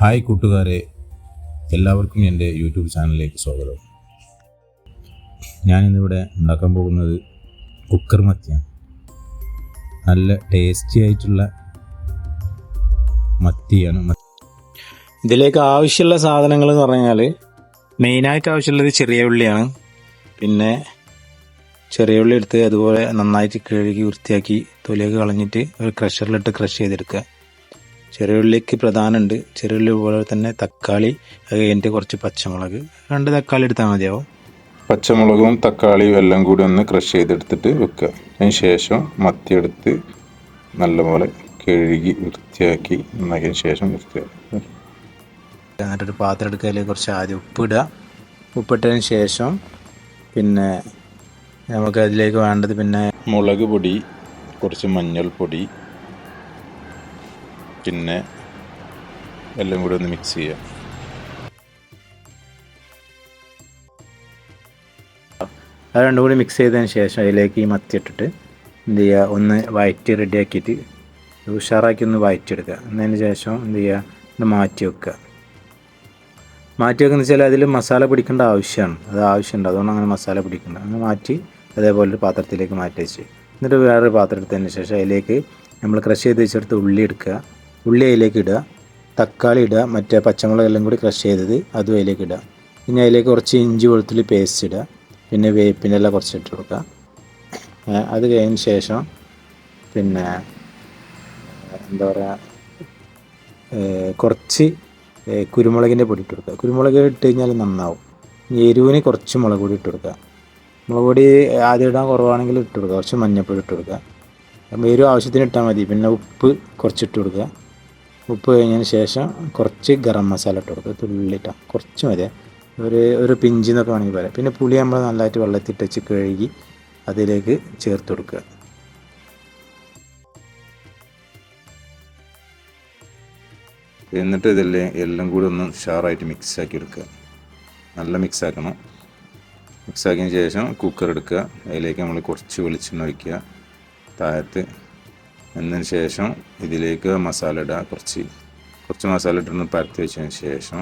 Hi കൂട്ടുകാരെ എല്ലാവർക്കും എന്റെ യൂട്യൂബ് ചാനലിലേക്ക് സ്വാഗതം. ഞാനിന്നിവിടെ ഉണ്ടാക്കാൻ പോകുന്നത് കുക്കർ മത്തിയാണ്. നല്ല ടേസ്റ്റി ആയിട്ടുള്ള മത്തിയാണ്. ഇതിലേക്ക് ആവശ്യമുള്ള സാധനങ്ങൾ എന്ന് പറഞ്ഞാൽ മെയിനായിട്ട് ആവശ്യമുള്ളത് ചെറിയ ഉള്ളിയാണ്. പിന്നെ ചെറിയ ഉള്ളി എടുത്ത് അതുപോലെ നന്നായിട്ട് കഴുകി വൃത്തിയാക്കി തൊലിയൊക്കെ കളഞ്ഞിട്ട് ഒരു ക്രഷറിലിട്ട് ക്രഷ് ചെയ്തെടുക്കുക. ചെറിയ ഉള്ളിക്ക് പ്രധാനമുണ്ട്. ചെറിയ ഉള്ളി പോലെ തന്നെ തക്കാളി അത് കഴിഞ്ഞിട്ട് കുറച്ച് പച്ചമുളക്. രണ്ട് തക്കാളി എടുത്താൽ മതിയാവും. പച്ചമുളകും തക്കാളിയും എല്ലാം കൂടി ഒന്ന് ക്രഷ് ചെയ്തെടുത്തിട്ട് വെക്കുക. അതിന് ശേഷം മത്തി എടുത്ത് നല്ലപോലെ കഴുകി വൃത്തിയാക്കി നന്നാക്കിയതിന് ശേഷം വൃത്തിയാക്കി എന്നിട്ടൊരു പാത്രം അതിലേക്ക് കുറച്ച് ആദ്യം ഉപ്പിടുക ഉപ്പിട്ടതിന് ശേഷം പിന്നെ നമുക്ക് അതിലേക്ക് വേണ്ടത് പിന്നെ മുളക് പൊടി കുറച്ച് മഞ്ഞൾപ്പൊടി പിന്നെ എല്ലാം കൂടി ഒന്ന് മിക്സ് ചെയ്യാം. അത് രണ്ടും കൂടി മിക്സ് ചെയ്തതിന് ശേഷം അതിലേക്ക് ഈ മത്തി ഇട്ടിട്ട് എന്ത് ചെയ്യുക? ഒന്ന് വയറ്റി റെഡിയാക്കിയിട്ട് ഉഷാറാക്കി ഒന്ന് വയറ്റിയെടുക്കുക. എന്നതിന് ശേഷം എന്ത് ചെയ്യുക? ഒന്ന് മാറ്റി വെക്കുക. മാറ്റി വെക്കുന്ന വെച്ചാൽ അതിൽ മസാല പിടിക്കേണ്ട ആവശ്യമാണ്. അത് ആവശ്യമുണ്ട്. അതുകൊണ്ട് അങ്ങനെ മസാല പിടിക്കണ്ട. അങ്ങനെ മാറ്റി അതേപോലെ ഒരു പാത്രത്തിലേക്ക് മാറ്റി വെച്ച് എന്നിട്ട് വേറൊരു പാത്രം എടുത്തതിന് ശേഷം അതിലേക്ക് നമ്മൾ ക്രഷ് ചെയ്ത് വെച്ചെടുത്ത് ഉള്ളി എടുക്കുക. ഉള്ളി അതിലേക്ക് ഇടുക. തക്കാളി ഇടുക. മറ്റേ പച്ചമുളക് എല്ലാം കൂടി ക്രഷ് ചെയ്തത് അതും അതിലേക്ക് ഇടുക. പിന്നെ അതിലേക്ക് കുറച്ച് ഇഞ്ചി വെളുത്തുള്ളി പേസ്റ്റ് ഇടുക. പിന്നെ വേപ്പിന്റെ എല്ലാം കുറച്ച് ഇട്ട് കൊടുക്കുക അത് കഴിഞ്ഞ ശേഷം പിന്നെ എന്താ പറയുക കുറച്ച് കുരുമുളകിന്റെ പൊടി ഇട്ട് കൊടുക്കുക. കുരുമുളക് ഇട്ട് കഴിഞ്ഞാൽ നന്നാവും. എരിവിന് കുറച്ച് മുളക് പൊടി ഇട്ട് കൊടുക്കുക. മുളക് പൊടി ആദ്യം ഇടാൻ കുറവാണെങ്കിൽ ഇട്ട് കൊടുക്കുക. കുറച്ച് മഞ്ഞൾപ്പൊടി ഇട്ട് കൊടുക്കുക. എരിവ് ആവശ്യത്തിന് ഇട്ടാൽ മതി. പിന്നെ ഉപ്പ് കുറച്ച് ഇട്ട് കൊടുക്കുക. ഉപ്പ് കഴിഞ്ഞതിന് ശേഷം കുറച്ച് ഗരം മസാല ഇട്ട് കൊടുക്കുക. തുള്ളിട്ട കുറച്ച് മതി. ഒരു ഒരു പിഞ്ച് എന്നൊക്കെ വേണമെങ്കിൽ പറയാം. പിന്നെ പുളി നമ്മൾ നല്ലതായിട്ട് വെള്ളത്തിൽ വെച്ച് കഴുകി അതിലേക്ക് ചേർത്ത് കൊടുക്കുക. എന്നിട്ട് ഇതല്ലേ എല്ലാം കൂടി ഒന്ന് ഷാറായിട്ട് മിക്സ് ആക്കി എടുക്കുക. നല്ല മിക്സ് ആക്കണം. മിക്സ് ആക്കിയതിന് ശേഷം കുക്കർ എടുക്കുക. അതിലേക്ക് നമ്മൾ കുറച്ച് വെളിച്ചെണ്ണ ഒഴിക്കുക. താഴത്ത് എന്നതിന് ശേഷം ഇതിലേക്ക് മസാല ഇടുക കുറച്ച് കുറച്ച് മസാല ഇട്ടൊന്ന് പരത്തി വെച്ചതിന് ശേഷം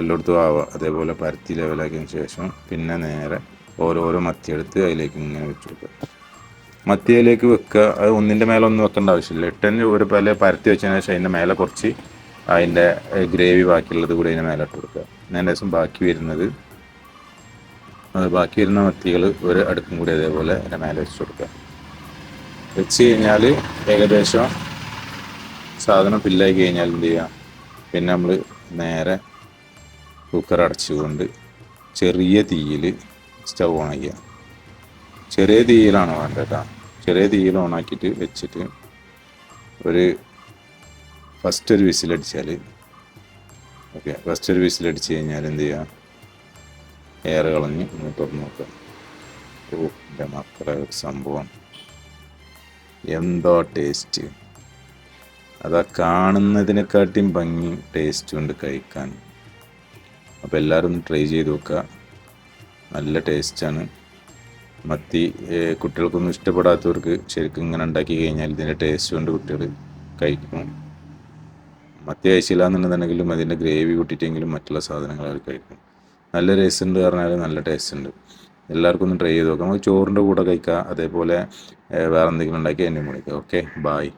എല്ലായിടത്തും ആവുക അതേപോലെ പരത്തി ലെവലാക്കിയതിന് ശേഷം പിന്നെ നേരെ ഓരോരോ മത്തിയെടുത്ത് അതിലേക്ക് ഇങ്ങനെ വെച്ച് കൊടുക്കുക. മത്തിയിലേക്ക് വെക്കുക. അത് ഒന്നിന്റെ മേലെ ഒന്നും വെക്കേണ്ട ആവശ്യമില്ല. എട്ടന് ഒരു പല പരത്തി വെച്ചതിന് ശേഷം അതിന്റെ മേലെ കുറച്ച് അതിന്റെ ഗ്രേവി ബാക്കിയുള്ളത് കൂടി അതിന്റെ മേലെ ഇട്ട് കൊടുക്കുക. അതിന്റെ ദിവസം ബാക്കി വരുന്നത് ബാക്കി വരുന്ന മത്തികൾ ഒരു അടുക്കും കൂടി അതേപോലെ അതിന്റെ മേലെ വെച്ച് കൊടുക്കുക. വെച്ച് കഴിഞ്ഞാൽ ഏകദേശം സാധനം ഫില്ലായി കഴിഞ്ഞാൽ എന്ത് ചെയ്യാം? പിന്നെ നമ്മൾ നേരെ കുക്കർ അടച്ചുകൊണ്ട് ചെറിയ തീയിൽ സ്റ്റൗ ഓൺ ചെയ്യുക ചെറിയ തീയിലാണ് വേണ്ടത് ചെറിയ തീയിൽ ഓണാക്കിയിട്ട് വെച്ചിട്ട് ഒരു ഫസ്റ്റ് ഒരു വിസിലടിച്ചാൽ ഓക്കെ ഫസ്റ്റ് ഒരു വിസിലടിച്ച് കഴിഞ്ഞാൽ എന്ത് ചെയ്യുക എയർ കളഞ്ഞ് ഒന്ന് തുറന്ന് നോക്കുക ഓ എന്റെ മക്കളെ ഒരു സംഭവം. എന്തോ ടേസ്റ്റ്. അതാ കാണുന്നതിനെക്കാട്ടിയും ഭംഗി ടേസ്റ്റ് ഉണ്ട് കഴിക്കാൻ. അപ്പോൾ എല്ലാവരും ട്രൈ ചെയ്ത് നോക്കുക. നല്ല ടേസ്റ്റാണ്. മത്തി കുട്ടികൾക്കൊന്നും ഇഷ്ടപ്പെടാത്തവർക്ക് ശരിക്കും ഇങ്ങനെ ഉണ്ടാക്കി കഴിഞ്ഞാൽ ഇതിന്റെ ടേസ്റ്റ് കൊണ്ട് കുട്ടികൾ കഴിക്കും. മത്തി കഴിച്ചില്ല എന്നുണ്ടെന്നുണ്ടെങ്കിലും അതിന്റെ ഗ്രേവി കൂട്ടിയിട്ടെങ്കിലും മറ്റുള്ള സാധനങ്ങൾ അവർ കഴിക്കും. നല്ല ടേസ്റ്റ് ഉണ്ട് പറഞ്ഞാൽ നല്ല ടേസ്റ്റ് ഉണ്ട്. എല്ലാവർക്കും ഒന്ന് ട്രൈ ചെയ്ത് നോക്കാം. നമുക്ക് ചോറിന്റെ കൂടെ കഴിക്കാം. അതേപോലെ വേറെ എന്തെങ്കിലും ഉണ്ടാക്കി എന്നെ വിളിക്കാം. Okay bye